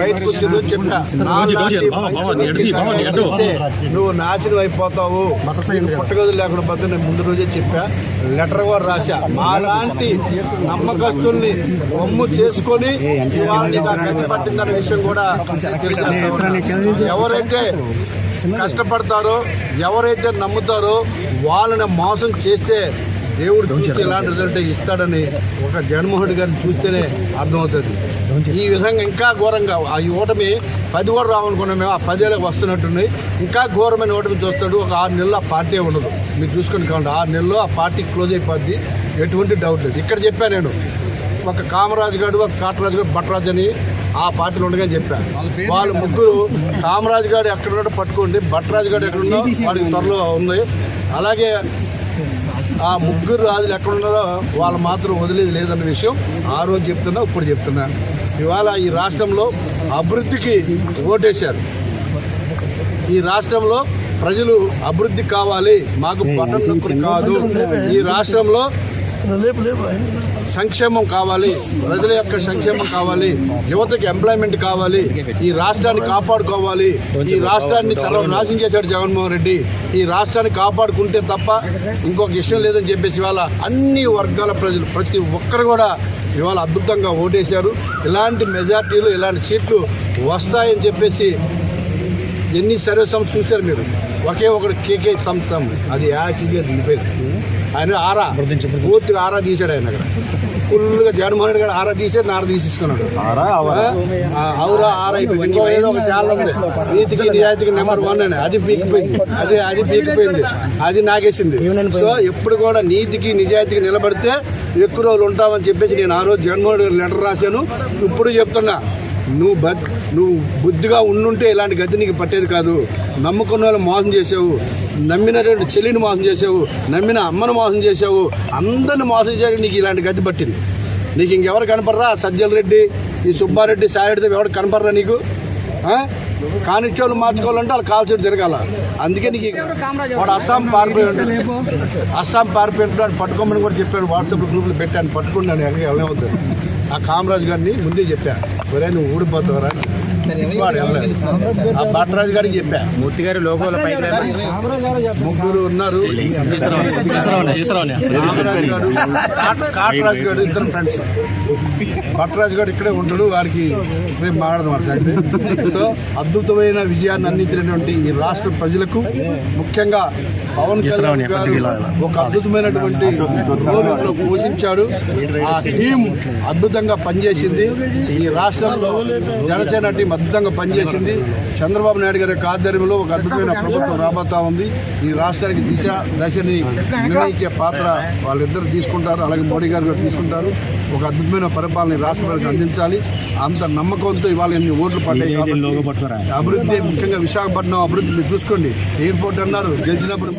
బయటకు చెప్పా నువ్వు నాశనం అయిపోతావు పుట్టగదులు లేకుండా పోతే నేను ముందు రోజే చెప్పా లెటర్ కూడా రాశా మాలాంటి నమ్మకస్తుల్ని బొమ్ము చేసుకొని ఇవాళ నీకు ఆ విషయం కూడా ఎవరైతే కష్టపడతారో ఎవరైతే నమ్ముతారో వాళ్ళని మోసం చేస్తే దేవుడు చూస్తే ఇలాంటి రిజల్ట్ ఇస్తాడని ఒక జగన్మోహన్ రెడ్డి గారిని చూస్తేనే అర్థమవుతుంది. ఈ విధంగా ఇంకా ఘోరంగా ఆ ఈ ఓటమి పది కూడా రావనుకున్నాం మేము ఆ పదేళ్ళకి వస్తున్నట్టున్నాయి ఇంకా ఘోరమైన ఓటమి చూస్తాడు ఒక ఆరు నెలలు ఆ పార్టీ ఉండదు. మీరు చూసుకొని కావండి ఆరు నెలల్లో ఆ పార్టీ క్లోజ్ అయిపోద్ది ఎటువంటి డౌట్ లేదు. ఇక్కడ చెప్పాను నేను ఒక కామరాజు గారు ఒక కాటరాజు గారు భట్రాజు అని ఆ పార్టీలో ఉండగా చెప్పాను వాళ్ళు ముగ్గురు కామరాజు గారు ఎక్కడ ఉన్నాడో పట్టుకోండి భట్రాజు గారు ఎక్కడ ఉన్నో వాడికి త్వరలో ఉంది. అలాగే ఆ ముగ్గురు రాజులు ఎక్కడ ఉన్నారో వాళ్ళు మాత్రం వదిలేది లేదన్న విషయం ఆ రోజు చెప్తున్నా ఇప్పుడు చెప్తున్నా. ఇవాళ ఈ రాష్ట్రంలో అభివృద్ధికి ఓటేశారు. ఈ రాష్ట్రంలో ప్రజలు అభివృద్ధి కావాలి మాకు నొక్కులు కాదు. ఈ రాష్ట్రంలో సంక్షేమం కావాలి. ప్రజల యొక్క సంక్షేమం కావాలి. యువతకి ఎంప్లాయ్మెంట్ కావాలి. ఈ రాష్ట్రాన్ని కాపాడుకోవాలి. ఈ రాష్ట్రాన్ని చాలా నాశనం చేశాడు జగన్మోహన్ రెడ్డి. ఈ రాష్ట్రాన్ని కాపాడుకుంటే తప్ప ఇంకొక ఇష్టం లేదని చెప్పేసి ఇవాళ అన్ని వర్గాల ప్రజలు ప్రతి ఒక్కరు కూడా ఇవాళ అద్భుతంగా ఓటేశారు. ఇలాంటి మెజార్టీలు ఇలాంటి సీట్లు వస్తాయని చెప్పేసి ఎన్ని సర్వే సంస్థ చూశారు మీరు? ఒకే ఒకటి కేకే సంస్థ. అది యాక్చువల్గా దిగిపోయింది ఆయన ఆరా. పూర్తిగా ఆరా తీశాడు ఆయన అక్కడ. ఫుల్గా జగన్మోహన్ రెడ్డి గారు ఆరా తీసాడు నార తీసేసుకున్నాడు. ఆ, అవురా ఆరా ఇంకో ఏదో ఒక ఛానల్ ఉంది. నీతికి నిజాయితీకి నెంబర్ వన్ అని. అది పీకిపోయింది అది అది పీకిపోయింది అది నాగేసింది. సో ఎప్పుడు కూడా నీతికి నిజాయితీకి నిలబడితే ఎక్కువ రోజులు ఉంటామని చెప్పేసి నేను ఆ రోజు జగన్మోహన్ రెడ్డి లెటర్ రాశాను. ఇప్పుడు చెప్తున్నా. నువ్వు బత్ నువ్వు బుద్ధిగా ఉండుంటే ఇలాంటి గతి నీకు పట్టేది కాదు. నమ్ముకున్న వాళ్ళు మోసం చేసావు నమ్మినటువంటి చెల్లిని మోసం చేసావు నమ్మిన అమ్మను మోసం చేసావు అందరిని మోసం చేసి నీకు ఇలాంటి గతి పట్టింది. నీకు ఇంకెవరు కనపడరా? సజ్జల రెడ్డి ఈ సుబ్బారెడ్డి సాయిరెడ్డి ఎవరు కనపడరా నీకు? కానిచ్చోళ్ళు మార్చుకోవాలంటే వాళ్ళు కాల్చోడు తిరగాల. అందుకే నీకు వాడు అస్సాం పారిపోయి ఉంటాడు. అస్సాం పారిపోయి ఉంటాడు. పట్టుకోమని కూడా చెప్పాను వాట్సాప్ గ్రూప్లో పెట్టాను. పట్టుకున్నాను ఎక్కడికి వెళ్ళవద్దు ఆ కామరాజు గారిని ముందే చెప్పా ఒరే నువ్వు ఊడిపోతావరా ఆ భట్రాజు గారికి చెప్పా. మూర్తి గారి లోగోల. ముగ్గురు ఉన్నారు. కాటరాజు గారు ఇద్దరు ఫ్రెండ్స్ భట్రాజు గారు ఇక్కడే ఉంటాడు వారికి రేపు మాట్లాడదాం సో అద్భుతమైన విజయాన్ని అందించినటువంటి ఈ రాష్ట్ర ప్రజలకు ముఖ్యంగా పవన్ కళ్యాణ్ గారు ఒక అద్భుతమైనటువంటి పోషించాడు ఆ టీం అద్భుతంగా పనిచేసింది. ఈ రాష్ట్రంలో జనసేన టీం అద్భుతంగా పనిచేసింది. చంద్రబాబు నాయుడు గారి యొక్క ఆధ్వర్యంలో ఒక అద్భుతమైన ప్రభుత్వం రాబోతా ఉంది. ఈ రాష్ట్రానికి దిశ దశని నిర్ణయించే పాత్ర వాళ్ళిద్దరు తీసుకుంటారు. అలాగే మోడీ గారు కూడా తీసుకుంటారు. ఒక అద్భుతమైన పరిపాలన ఈ రాష్ట్ర ప్రజలకు అందించాలి. అంత నమ్మకంతో ఇవాళ ఎన్ని ఓట్లు పడ్డాయి అభివృద్ధి ముఖ్యంగా విశాఖపట్నం అభివృద్ధి మీరు చూసుకోండి. ఎయిర్పోర్ట్ అన్నారు. గెలిచినప్పుడు